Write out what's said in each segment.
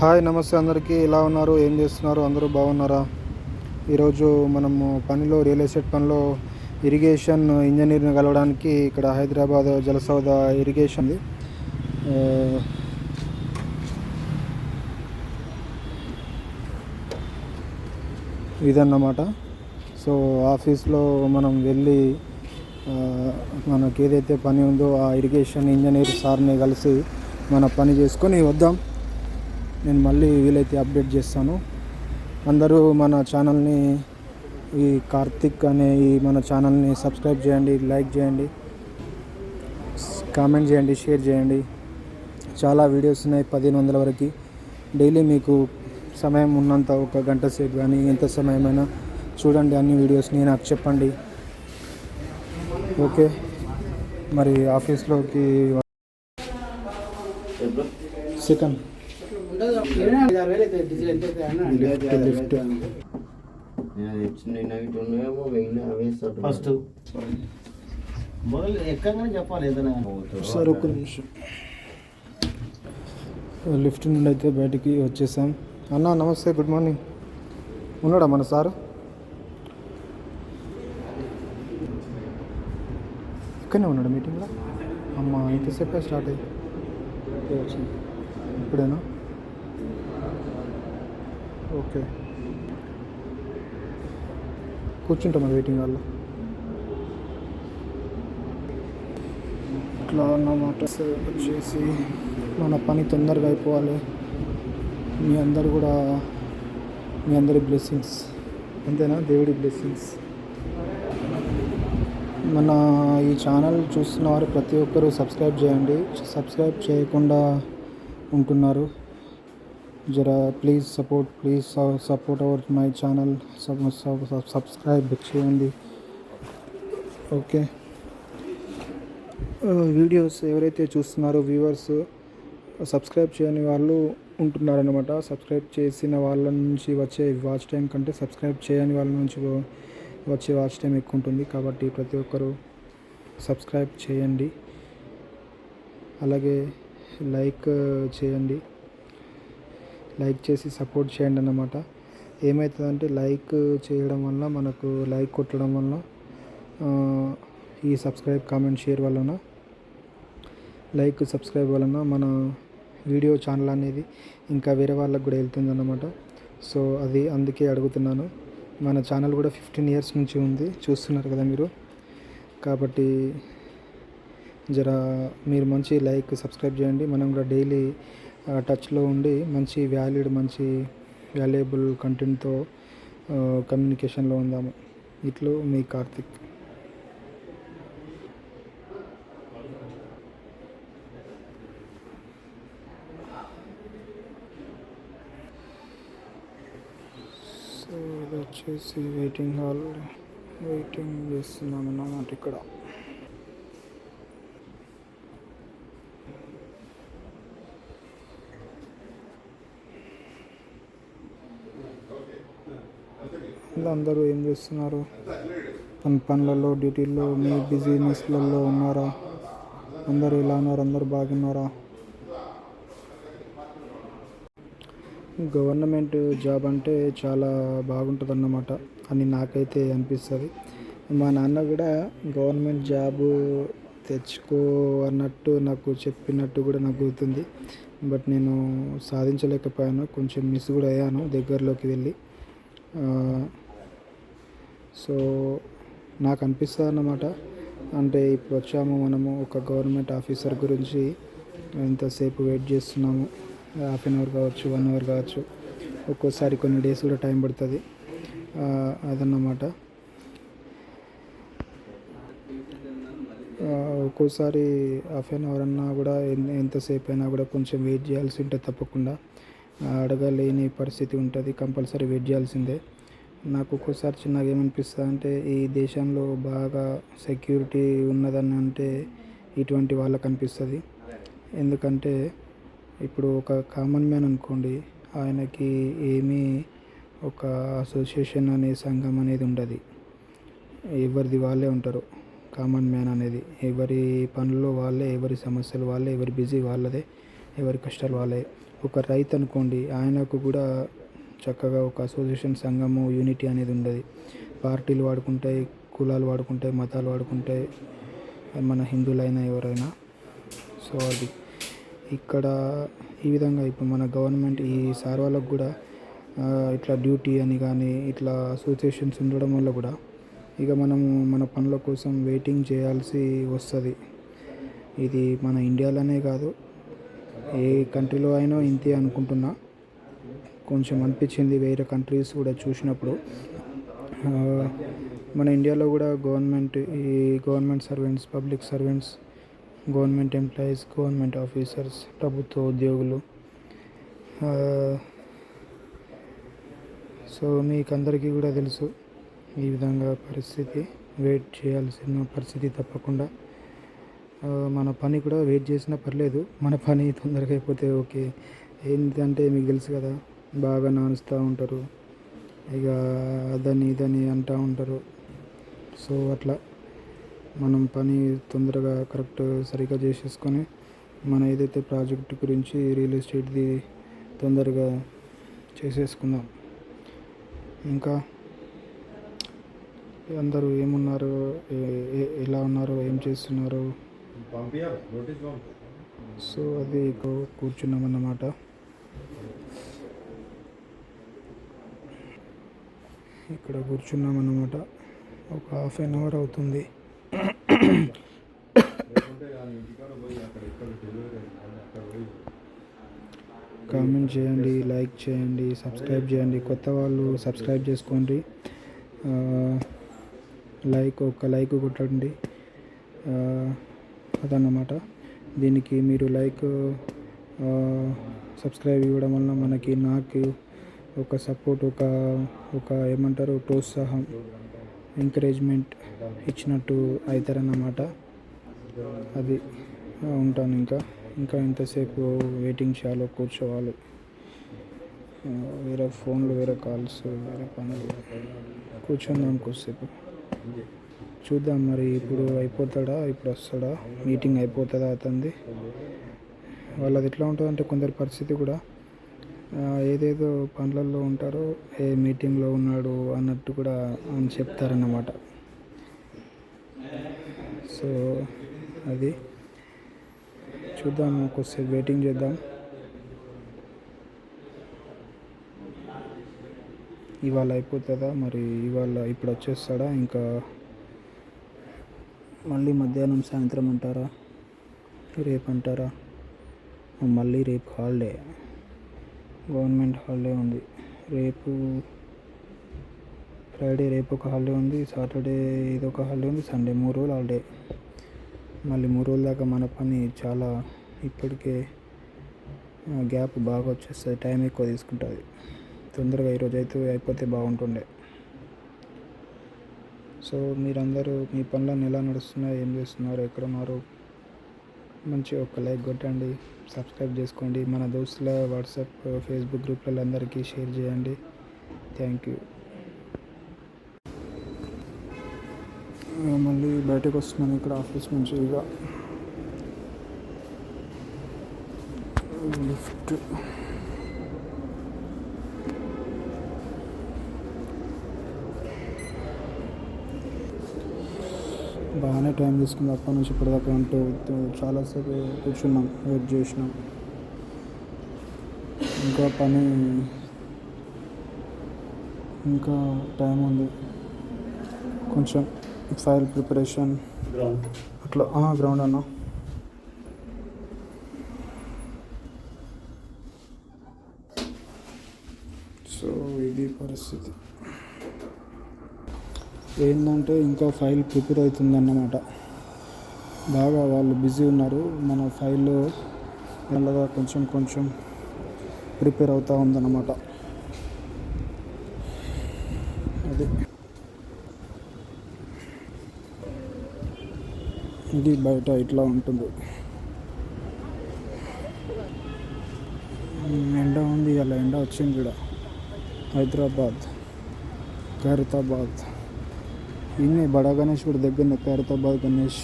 Hi నమస్తే అందరికీ. ఎలా ఉన్నారు? ఏం చేస్తున్నారు? అందరూ బాగున్నారా? ఈరోజు మనము పనిలో రియల్ ఎస్టేట్ పనిలో ఇరిగేషన్ ఇంజనీర్ని కలవడానికి ఇక్కడ హైదరాబాద్ జలసౌద ఇరిగేషన్ ఇదన్నమాట. సో ఆఫీస్లో మనం వెళ్ళి మనకి ఏదైతే పని ఉందో ఆ ఇరిగేషన్ ఇంజనీర్ సార్ని కలిసి మన పని చేసుకొని వద్దాం. నేను మళ్ళీ వీలైతే అప్డేట్ చేస్తాను. అందరూ మన ఛానల్ని ఈ కార్తిక్ అనే ఈ మన ఛానల్ని సబ్స్క్రైబ్ చేయండి లైక్ చేయండి కామెంట్ చేయండి షేర్ చేయండి. చాలా వీడియోస్ ఉన్నాయి పదిహేను వందల వరకు. డైలీ మీకు సమయం ఉన్నంత ఒక గంట సేపు కానీ ఎంత సమయమైనా చూడండి అన్ని వీడియోస్ని నాకు చెప్పండి. ఓకే? మరి ఆఫీస్లోకి సెకండ్. ఫస్ట్ మొదలు ఎక్కగానే చెప్పాలి ఏదైనా. సార్ ఒక్క నిమిషం. లిఫ్ట్ నుండి అయితే బయటికి వచ్చేసాం. అన్న నమస్తే గుడ్ మార్నింగ్. ఉన్నాడా మన సార్? ఇక్కడనే ఉన్నాడు మీటింగ్లో? అమ్మ ఇంతసేపే స్టార్ట్ అయ్యి. ఇప్పుడేనా? ఓకే. కూర్చుంటాం వెయిటింగ్ హాల్లో. ఇట్లా అన్నమాట వచ్చేసి మన పని తొందరగా అయిపోవాలి. మీ అందరు కూడా మీ అందరి బ్లెస్సింగ్స్ అంతేనా? దేవుడి బ్లెస్సింగ్స్ మన ఈ ఛానల్ చూస్తున్న వారు ప్రతి ఒక్కరూ సబ్స్క్రైబ్ చేయండి. సబ్స్క్రైబ్ చేయకుండా ఉంటున్నారు. జర please support please support our my channel subscribe చేయండి ఓకే వీడియోస్ ఎవరైతే చూస్తున్నారో వ్యూవర్స్ సబ్స్క్రైబ్ చేయని వాళ్ళు ఉంటున్నారనమాట సబ్స్క్రైబ్ చేసిన వాళ్ళ నుంచి వచ్చే వాచ్ టైం కంటే సబ్స్క్రైబ్ చేయని వాళ్ళ నుంచి వచ్చే వాచ్ టైం ఎక్కువ ఉంటుంది. కాబట్టి ప్రతి ఒక్కరూ సబ్స్క్రైబ్ చేయండి. అలాగే లైక్ uh, చేయండి. లైక్ చేసి సపోర్ట్ చేయండి అన్నమాట. ఏమవుతుందంటే లైక్ చేయడం వల్ల మనకు లైక్ కొట్టడం వల్ల ఈ సబ్స్క్రైబ్ కామెంట్ షేర్ వలన లైక్ సబ్స్క్రైబ్ వలన మన వీడియో ఛానల్ అనేది ఇంకా వేరే వాళ్ళకు కూడా వెళ్తుంది అన్నమాట. సో అది అందుకే అడుగుతున్నాను. మన ఛానల్ కూడా ఫిఫ్టీన్ ఇయర్స్ నుంచి ఉంది చూస్తున్నారు కదా మీరు. కాబట్టి జర మీరు మంచి లైక్ సబ్స్క్రైబ్ చేయండి. మనం కూడా డైలీ టచ్లో ఉండి మంచి వ్యాలిడ్ మంచి వాల్యుయబుల్ కంటెంట్తో కమ్యూనికేషన్లో ఉందాము. ఇట్లు మీ కార్తిక్. సో ఇది వచ్చేసి వెయిటింగ్ హాల్ వెయిటింగ్ చేస్తున్నాం అన్నమాట ఇక్కడ. ఇలా అందరూ ఏం చేస్తున్నారు? పని పనులలో డ్యూటీల్లో మీ బిజినెస్లలో ఉన్నారా? అందరూ ఇలా ఉన్నారు? అందరూ బాగున్నారా? గవర్నమెంట్ జాబ్ అంటే చాలా బాగుంటుంది అన్నమాట అని నాకైతే అనిపిస్తుంది. మా నాన్న కూడా గవర్నమెంట్ జాబ్ తెచ్చుకో అన్నట్టు నాకు చెప్పినట్టు కూడా నాకు గుర్తుంది. బట్ నేను సాధించలేకపోయాను. కొంచెం మిస్ కూడా అయ్యాను దగ్గరలోకి వెళ్ళి. సో నాకు అనిపిస్తుంది అన్నమాట అంటే ఇప్పుడు వచ్చాము మనము ఒక గవర్నమెంట్ ఆఫీసర్ గురించి ఎంతసేపు వెయిట్ చేస్తున్నాము. హాఫ్ అన్ అవర్ కావచ్చు వన్ అవర్ కావచ్చు. ఒక్కోసారి కొన్ని డేస్ కూడా టైం పడుతుంది. అదన్నమాట. ఒక్కోసారి హాఫ్ అన్ అవర్ అన్నా కూడా ఎంతసేపు అయినా కూడా కొంచెం వెయిట్ చేయాల్సి ఉంటుంది తప్పకుండా. అడగలేని పరిస్థితి ఉంటుంది కంపల్సరీ వెయిట్ చేయాల్సిందే. నాకు ఒక్కోసారి చిన్నగా ఏమనిపిస్తుంది అంటే ఈ దేశంలో బాగా సెక్యూరిటీ ఉన్నదని అంటే ఇటువంటి వాళ్ళకి అనిపిస్తుంది. ఎందుకంటే ఇప్పుడు ఒక కామన్ మ్యాన్ అనుకోండి ఆయనకి ఏమీ ఒక అసోసియేషన్ అనే సంఘం అనేది ఉండదు. ఎవరిది వాళ్ళే ఉంటారు. కామన్ మ్యాన్ అనేది. ఎవరి పనుల్లో వాళ్ళే ఎవరి సమస్యలు వాళ్ళే ఎవరి బిజీ వాళ్ళదే ఎవరి కష్టాలు వాళ్ళే. ఒక రైతు అనుకోండి ఆయనకు కూడా చక్కగా ఒక అసోసియేషన్ సంఘము యూనిటీ అనేది ఉండదు. పార్టీలు వాడుకుంటాయి కులాలు వాడుకుంటాయి మతాలు వాడుకుంటాయి. మన హిందువులైనా ఎవరైనా. సో అది. ఇక్కడ ఈ విధంగా ఇప్పుడు మన గవర్నమెంట్ ఈ సార్ వాళ్ళకు కూడా ఇట్లా డ్యూటీ అని కానీ ఇట్లా అసోసియేషన్స్ ఉండడం వల్ల కూడా ఇక మనము మన పనుల కోసం వెయిటింగ్ చేయాల్సి వస్తుంది. ఇది మన ఇండియాలోనే కాదు ఏ కంట్రీలో అయినా ఇంతే అనుకుంటున్నా. కొంచెం అనిపించింది వేరే కంట్రీస్ కూడా చూసినప్పుడు. మన ఇండియాలో కూడా గవర్నమెంట్ ఈ government servants public servants government employees government officers ప్రభుత్వ ఉద్యోగులు సో మీకు అందరికీ కూడా తెలుసు ఈ విధంగా పరిస్థితి. వెయిట్ చేయాల్సిన పరిస్థితి తప్పకుండా. మన పని కూడా వెయిట్ చేసినా పర్లేదు. మన పని తొందరగా అయిపోతే ఓకే. ఏంటంటే మీకు తెలుసు కదా బాగా నానుస్తూ ఉంటారు. ఇక అదని ఇదని అంటూ ఉంటారు. సో అట్లా మనం పని తొందరగా కరెక్ట్ సరిగ్గా చేసేసుకొని మన ఏదైతే ప్రాజెక్ట్ గురించి రియల్ ఎస్టేట్ది తొందరగా చేసేసుకుందాం. ఇంకా అందరూ ఏమున్నారు? ఎలా ఉన్నారు? ఏం చేస్తున్నారు? సో అది కూ- కూర్చున్నాం అన్నమాట ఇక్కడ కూర్చున్నాం అన్నమాట. ఒక హాఫ్ అన్ అవర్ అవుతుంది. కామెంట్ చేయండి లైక్ చేయండి సబ్స్క్రైబ్ చేయండి. కొత్త వాళ్ళు సబ్స్క్రైబ్ చేసుకోండి. లైక్ ఒక లైక్ కొట్టండి. అదన్నమాట. దీనికి మీరు లైక్ సబ్స్క్రైబ్ ఇవ్వడం వల్ల మనకి నాకు ఒక సపోర్ట్ ఒక ఒక ఏమంటారు ప్రోత్సాహం ఎంకరేజ్మెంట్ ఇచ్చినట్టు అవుతారన్నమాట అది ఉంటాను ఇంకా. ఇంకా ఎంతసేపు వెయిటింగ్ చేయాలో కూర్చోవాలి. వేరే ఫోన్లు వేరే కాల్స్ వేరే పనులు. కూర్చుందాం కొద్దిసేపు. చూద్దాం మరి ఇప్పుడు అయిపోతాడా ఇప్పుడు వస్తాడా? మీటింగ్ అయిపోతుందా అతంది వాళ్ళది ఎట్లా ఉంటుందంటే కొందరి పరిస్థితి కూడా ఏదేదో పనులలో ఉంటారో ఏ మీటింగ్లో ఉన్నాడు అన్నట్టు కూడా అని చెప్తారన్నమాట. సో అది. చూద్దాం కొద్దిసేపు వెయిటింగ్ చేద్దాం. ఇవాళ అయిపోతుందా? మరి ఇవాళ ఇప్పుడు వచ్చేస్తాడా? ఇంకా మళ్ళీ మధ్యాహ్నం సాయంత్రం అంటారా? రేపు అంటారా? మళ్ళీ రేపు హాలిడే. గవర్నమెంట్ హాలిడే ఉంది. రేపు ఫ్రైడే రేపు ఒక హాలిడే ఉంది సాటర్డే ఇది ఒక హాలిడే ఉంది సండే మూడు రోజులు హాలిడే. మళ్ళీ మూడు రోజుల దాకా మన పని చాలా ఇప్పటికే గ్యాప్ బాగా వచ్చేస్తుంది టైం ఎక్కువ తీసుకుంటుంది. తొందరగా ఈరోజు అయితే అయిపోతే బాగుంటుండే. సో మీరందరూ మీ పనులను ఎలా నడుస్తున్నాయి ఏం చేస్తున్నారు ఎక్కడ ఉన్నారు? మంచి ఒక లైక్ కొట్టండి సబ్స్క్రైబ్ చేసుకోండి. మన దోస్తుల వాట్సాప్ ఫేస్బుక్ గ్రూప్లలో అందరికీ షేర్ చేయండి. Thank you. మళ్ళీ బయటకు వస్తున్నాను ఇక్కడ ఆఫీస్ నుంచి ఇక. లిఫ్ట్. బాగానే టైం తీసుకుంది అప్పటి నుంచి ఇప్పటిదాకా అంటే చాలాసేపు కూర్చున్నాం వెయిట్ చేసినాం. ఇంకా పని ఇంకా టైం ఉంది. కొంచెం ఫైల్ ప్రిపరేషన్ అట్లా గ్రౌండ్ అన్న. సో ఇది పరిస్థితి. ఏంటంటే ఇంకా ఫైల్ ప్రిపేర్ అవుతుందన్నమాట. బాగా వాళ్ళు బిజీ ఉన్నారు. మన ఫైల్ మెల్లగా కొంచెం కొంచెం ప్రిపేర్ అవుతూ ఉందన్నమాట. అది. ఇది బయట ఇట్లా ఉంటుంది. ఎండ ఉంది అలా ఎండ వచ్చింది కూడా. హైదరాబాద్ ఖైరతాబాద్. ఇన్ని బడా గణేష్ కూడా దగ్గర ఖైరతాబాద్ గణేష్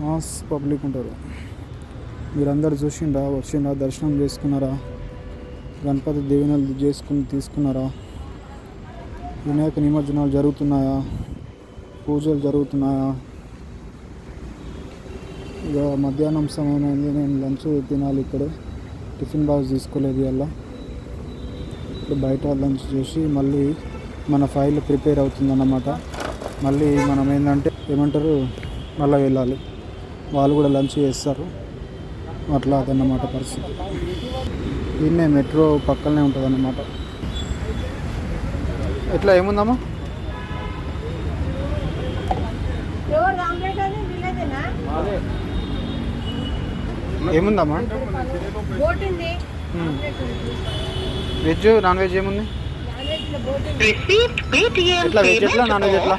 మాస్ పబ్లిక్ ఉంటారు. మీరందరూ చూసిండ్రా వచ్చిండ్రా దర్శనం చేసుకున్నారా? గణపతి దీవెనలు చేసుకుని తీసుకున్నారా? వినాయక నిమజ్జనాలు జరుగుతున్నాయా? పూజలు జరుగుతున్నాయా? ఇక మధ్యాహ్నం సమయం అయింది నేను లంచ్ తినాలి ఇక్కడే. టిఫిన్ బాక్స్ తీసుకోలేదు ఇలా ఇప్పుడు బయట లంచ్ చేసి మళ్ళీ మన ఫైల్ ప్రిపేర్ అవుతుందన్నమాట. మళ్ళీ మనం ఏంటంటే ఏమంటారు మళ్ళీ వెళ్ళాలి. వాళ్ళు కూడా లంచ్ చేస్తారు. అట్లా అదన్నమాట పరిస్థితి. దీన్నే మెట్రో పక్కనే ఉంటుంది అన్నమాట ఎట్లా ఏముందమ్మా? ఏముందమ్మా. వెజ్ నాన్ వెజ్ ఏముంది? వెజ్ ఎట్లా నాన్ ఎట్లా?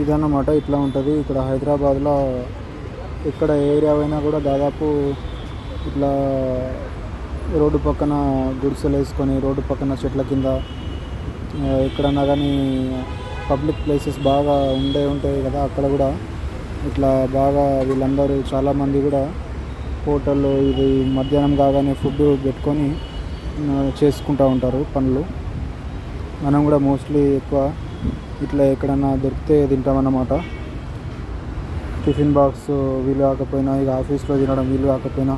ఇదన్నమాట ఇట్లా ఉంటుంది. ఇక్కడ హైదరాబాద్లో ఎక్కడ ఏరియా అయినా కూడా దాదాపు ఇట్లా రోడ్డు పక్కన గుడిసెలు వేసుకొని రోడ్డు పక్కన చెట్ల కింద ఎక్కడన్నా కానీ పబ్లిక్ ప్లేసెస్ బాగా ఉండే ఉంటాయి కదా అక్కడ కూడా. ఇట్లా బాగా వీళ్ళందరూ చాలామంది కూడా హోటల్లో ఇది మధ్యాహ్నం కాగానే ఫుడ్ పెట్టుకొని చేసుకుంటూ ఉంటారు పనులు. మనం కూడా మోస్ట్లీ ఎక్కువ ఇట్లా ఎక్కడన్నా దొరికితే తింటామన్నమాట. టిఫిన్ బాక్స్ వీలు కాకపోయినా ఇక ఆఫీస్లో తినడం వీలు కాకపోయినా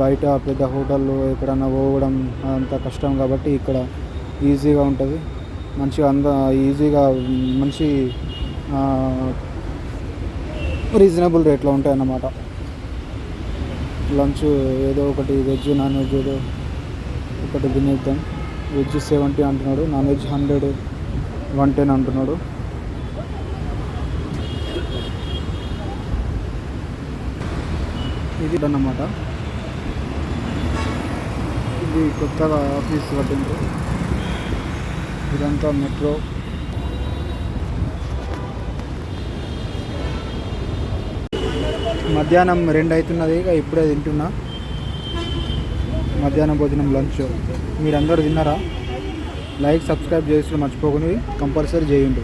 బయట పెద్ద హోటల్లో ఎక్కడన్నా పోవడం అంత కష్టం కాబట్టి ఇక్కడ ఈజీగా ఉంటుంది. మంచిగా అంద ఈజీగా మంచి రీజనబుల్ రేట్లో ఉంటాయన్నమాట. లంచ్ ఏదో ఒకటి వెజ్ నాన్ వెజ్ ఏదో ఒకటి తినేద్దాం. వెజ్ సెవెంటీ అంటున్నాడు non veg hundred one ten అంటున్నాడు. ఇది అన్నమాట ఇది కొత్తగా ఆఫీస్ కట్టింది ఇదంతా మెట్రో. మధ్యాహ్నం రెండు అవుతున్నది ఇక ఇప్పుడే తింటున్నా. మధ్యాహ్నం భోజనం లంచ్. మీరందరూ తిన్నారా? లైక్ సబ్స్క్రైబ్ చేసి మర్చిపోకుండా కంపల్సరీ చేయండి.